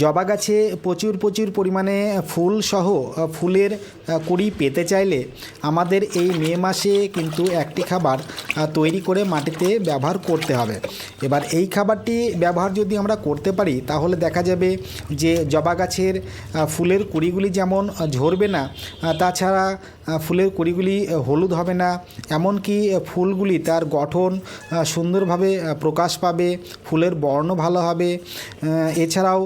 জবা গাছে প্রচুর প্রচুর পরিমাণে ফুল সহ ফুলের কুড়ি পেতে চাইলে আমাদের এই মে মাসে কিন্তু একটি খাবার তৈরি করে মাটিতে ব্যবহার করতে হবে। এবার এই খাবারটি ব্যবহার যদি আমরা করতে পারি, তাহলে দেখা যাবে যে জবা গাছের ফুলের কুড়িগুলি যেমন ঝরবে না তাছাড়া ফুলের কুড়িগুলি হলুদ হবে না, এমনকি ফুলগুলি তার গঠন সুন্দরভাবে প্রকাশ পাবে, ফুলের বর্ণ ভালো হবে এছাড়াও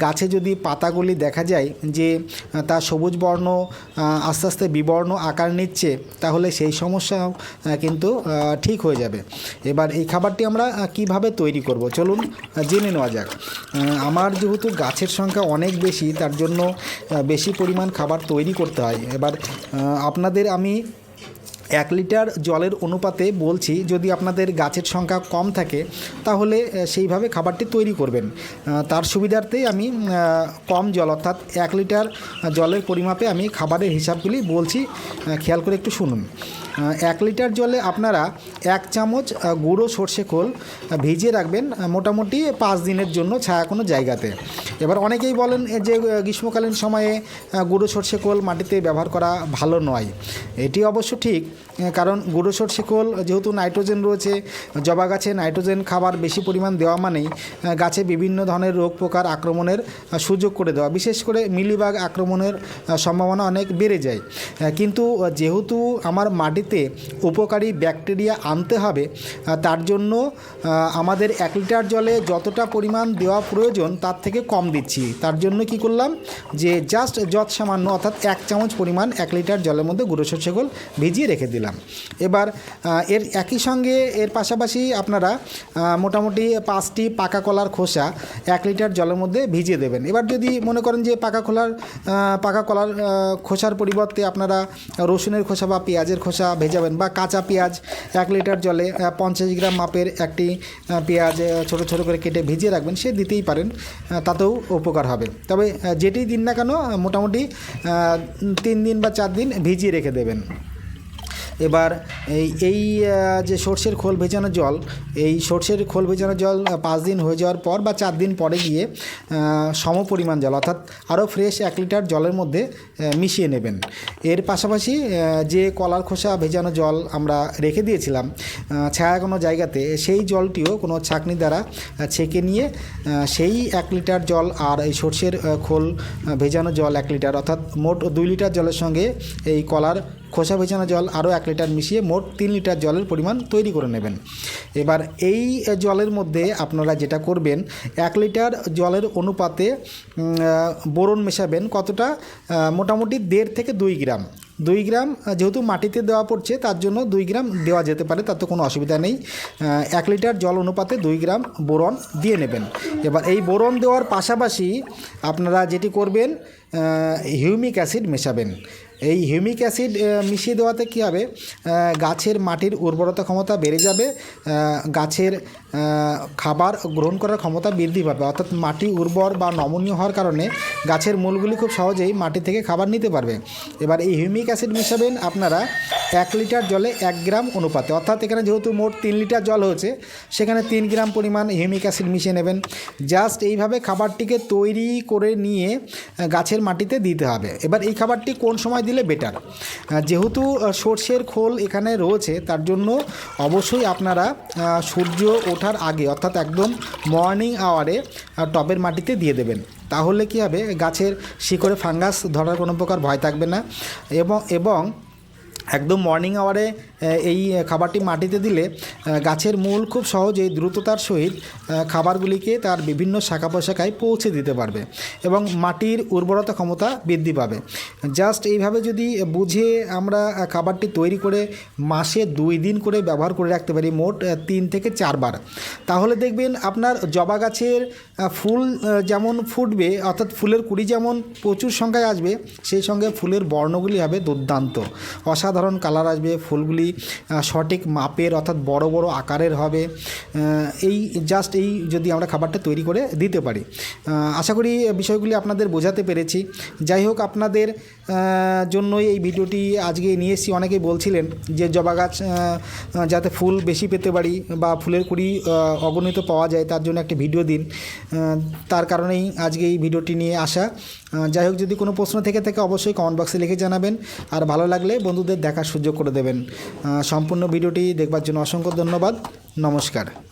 গাছে যদি পাতাগুলি দেখা যায় যে তার সবুজ বর্ণ আস্তে আস্তে বিবর্ণ আকার নিচ্ছে তাহলে সেই সমস্যা আহ, কিন্তু ঠিক হয়ে যাবে। এবার এই খাবারটি আমরা কীভাবে তৈরি করব? চলুন জেনে নেওয়া যাক। আমার যেহেতু গাছের সংখ্যা অনেক বেশি তার জন্য বেশি পরিমাণ খাবার তৈরি করতে হয়। এবার আপনাদের আমি এক লিটার জলের অনুপাতে বলছি, যদি আপনাদের গাছের সংখ্যা কম থাকে, তাহলে সেইভাবে খাবারটি তৈরি করবেন। তার সুবিধার্থেই আমি কম জল, অর্থাৎ এক লিটার জলের পরিমাপে আমি খাবারের হিসাবগুলি বলছি। খেয়াল করে একটু শুনুন। এক লিটার জলে আপনারা এক চামচ গুঁড়ো সর্ষে খোল ভিজিয়ে রাখবেন মোটামুটি পাঁচ দিনের জন্য ছায়া কোনো জায়গাতে। এবার অনেকেই বলেন যে গ্রীষ্মকালীন সময়ে গুঁড়ো সর্ষে খোল মাটিতে ব্যবহার করা ভালো নয়। এটি অবশ্য ঠিক কারণ গুঁড়ো সর্ষে খোল, যেহেতু নাইট্রোজেন রয়েছে, জবা গাছে নাইট্রোজেন খাবার বেশি পরিমাণ দেওয়া মানেই গাছে বিভিন্ন ধরনের রোগ পোকার আক্রমণের সুযোগ করে দেওয়া। বিশেষ করে মিলিবাগ আক্রমণের সম্ভাবনা অনেক বেড়ে যায়। কিন্তু যেহেতু আমার মাটিতে উপকারী ব্যাকটেরিয়া আনতে হবে তার জন্য আমাদের এক লিটার জলে যতটা পরিমাণ দেওয়া প্রয়োজন তার থেকে কম দিচ্ছি। তার জন্য কি করলাম? যে জাস্ট যত সামান্য অর্থাৎ এক চামচ পরিমাণ এক লিটার জলের মধ্যে গুঁড়ো সরষে খোল ভিজিয়ে রেখে দিলাম। এবার এর একই সঙ্গে এর পাশাপাশি আপনারা মোটামুটি পাঁচটি পাকা কলার খোসা এক লিটার জলের মধ্যে ভিজিয়ে দেবেন। এবার যদি মনে করেন যে পাকা আহ, পাকা কলার খোসার পরিবর্তে আপনারা রসুনের খোসা বা পেঁয়াজের খোসা ভেজাবেন বা কাঁচা পেঁয়াজ এক লিটার জলে পঞ্চাশ গ্রাম মাপের একটি পেঁয়াজ ছোট, ছোটো করে কেটে ভিজিয়ে রাখবেন, সে দিতেই পারেন তাতেও উপকার হবে। তবে যেটি দিন না কেন মোটামুটি তিন দিন বা চার দিন ভিজিয়ে রেখে দেবেন। এবার এই এই যে সর্ষের খোল ভেজানো জল, এই সর্ষের খোল ভেজানো জল পাঁচ দিন হয়ে যাওয়ার পর বা চার দিন পরে গিয়ে সম পরিমাণ জল, অর্থাৎ আরও ফ্রেশ এক লিটার জলের মধ্যে মিশিয়ে নেবেন। এর পাশাপাশি যে কলার খোসা ভেজানো জল আমরা রেখে দিয়েছিলাম ছায়া কোনো জায়গাতে, সেই জলটিও কোনো ছাঁকনি দ্বারা ছেঁকে নিয়ে সেই এক লিটার জল আর এই সর্ষের খোল ভেজানো জল এক লিটার, অর্থাৎ মোট দুই লিটার জলের সঙ্গে এই কলার খোসা ভেজানো জল আরও এক লিটার মিশিয়ে মোট তিন লিটার জলের পরিমাণ তৈরি করে নেবেন। এবার এই জলের মধ্যে আপনারা যেটা করবেন, এক লিটার জলের অনুপাতে বোরন মেশাবেন কতটা? মোটামুটি দেড় থেকে দুই গ্রাম। দুই গ্রাম যেহেতু মাটিতে দেওয়া পড়ছে, তার জন্য দুই গ্রাম দেওয়া যেতে পারে, তাতে কোনো অসুবিধা নেই। এক লিটার জল অনুপাতে দুই গ্রাম বোরন দিয়ে নেবেন। এবার এই বোরন দেওয়ার পাশাপাশি আপনারা যেটি করবেন হিউমিক অ্যাসিড মেশাবেন। এই হিউমিক অ্যাসিড মিশিয়ে দেওয়াতে কী হবে? গাছের মাটির উর্বরতা ক্ষমতা বেড়ে যাবে গাছের খাবার গ্রহণ করার ক্ষমতা বৃদ্ধি পাবে। অর্থাৎ মাটি উর্বর বা নমনীয় হওয়ার কারণে গাছের মূলগুলি খুব সহজেই মাটি থেকে খাবার নিতে পারবে। এবার এই হিউমিক অ্যাসিড মিশাবেন আপনারা এক লিটার জলে এক গ্রাম অনুপাতে। অর্থাৎ এখানে যেহেতু মোট তিন লিটার জল হয়েছে, সেখানে তিন গ্রাম পরিমাণ হিউমিক অ্যাসিড মিশিয়ে নেবেন। জাস্ট এইভাবে খাবারটিকে তৈরি করে নিয়ে গাছের মাটিতে দিতে হবে। এবার এই খাবারটি কোন সময় দিলে বেটার যেহেতু সর্ষের খোল এখানে রয়েছে, তার জন্য অবশ্যই আপনারা সূর্য ওঠার আগে, অর্থাৎ একদম মর্নিং আওয়ারে টবের মাটিতে দিয়ে দেবেন। তাহলে কি হবে, গাছের শিকড়ে ফাঙ্গাস ধরার কোনো প্রকার ভয় থাকবে না। এবং এবং একদম মর্নিং আওয়ারে এই খাবারটি মাটিতে দিলে গাছের মূল খুব সহজেই দ্রুততার সহিত খাবারগুলিকে তার বিভিন্ন শাখা প্রশাখায় পৌঁছে দিতে পারবে এবং মাটির উর্বরতা ক্ষমতা বৃদ্ধি পাবে। জাস্ট এইভাবে যদি বুঝে আমরা খাবারটি তৈরি করে মাসে দুই দিন করে ব্যবহার করে রাখতে পারি, মোট তিন থেকে চারবার তাহলে দেখবেন আপনার জবা গাছের ফুল যেমন ফুটবে, অর্থাৎ ফুলের কুড়ি যেমন প্রচুর সংখ্যায় আসবে, সেই সঙ্গে ফুলের বর্ণগুলি হবে দুর্দান্ত। অসাধারণ অসাধারণ কালার আসবে, ফুলগুলি সঠিক মাপের অর্থাৎ বড় বড় আকারের হবে। এই জাস্ট এই যদি আমরা খাবারটা তৈরি করে দিতে পারি। আশা করি বিষয়গুলি আপনাদের বোঝাতে পেরেছি। যাই হোক, আপনাদের জন্যই এই ভিডিওটি আজকে নিয়ে এসেছি। অনেকেই বলছিলেন যে জবা গাছ যাতে ফুল বেশি পেতে পারি বা ফুলের কুড়ি অগণিত পাওয়া যায়, তার জন্য একটা ভিডিও দিন। তার কারণেই আজকে এই ভিডিওটি নিয়ে আসা। যাই হোক, যদি কোনো প্রশ্ন থেকে থাকে, অবশ্যই কমেন্ট বক্সে লিখে জানাবেন। আর ভালো লাগলে বন্ধুদের দেখার সুযোগ করে দেবেন। সম্পূর্ণ ভিডিওটি দেখবার জন্য অসংখ্য ধন্যবাদ। নমস্কার।